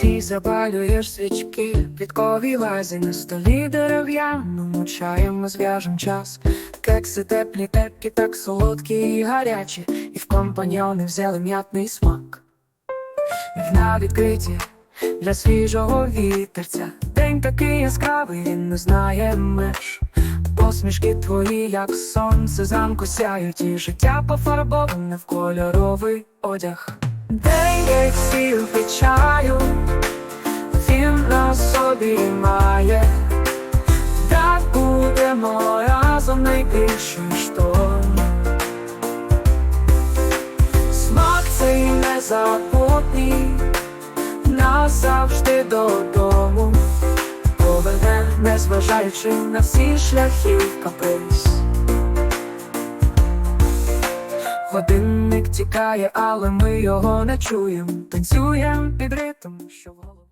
Ти запалюєш свічки, підкові вазі на столі дерев'яному чаєм ми зв'яжем час. Кекси теплі, тепкі, так солодкі і гарячі, і в компаньйони взяли м'ятний смак. Вікна відкриті для свіжого вітерця. День такий яскравий, він не знає меж. Посмішки твої, як сонце, замку сяють, і життя пофарбоване в кольоровий одяг. День під чаю, він на собі має, так будемо разом найбільший шторм. Смак цей незабутній, назавжди додому поведе, незважаючи на всі шляхи каприз. Годинник тікає, але ми його не чуємо. Танцюєм під ритм, що в голову.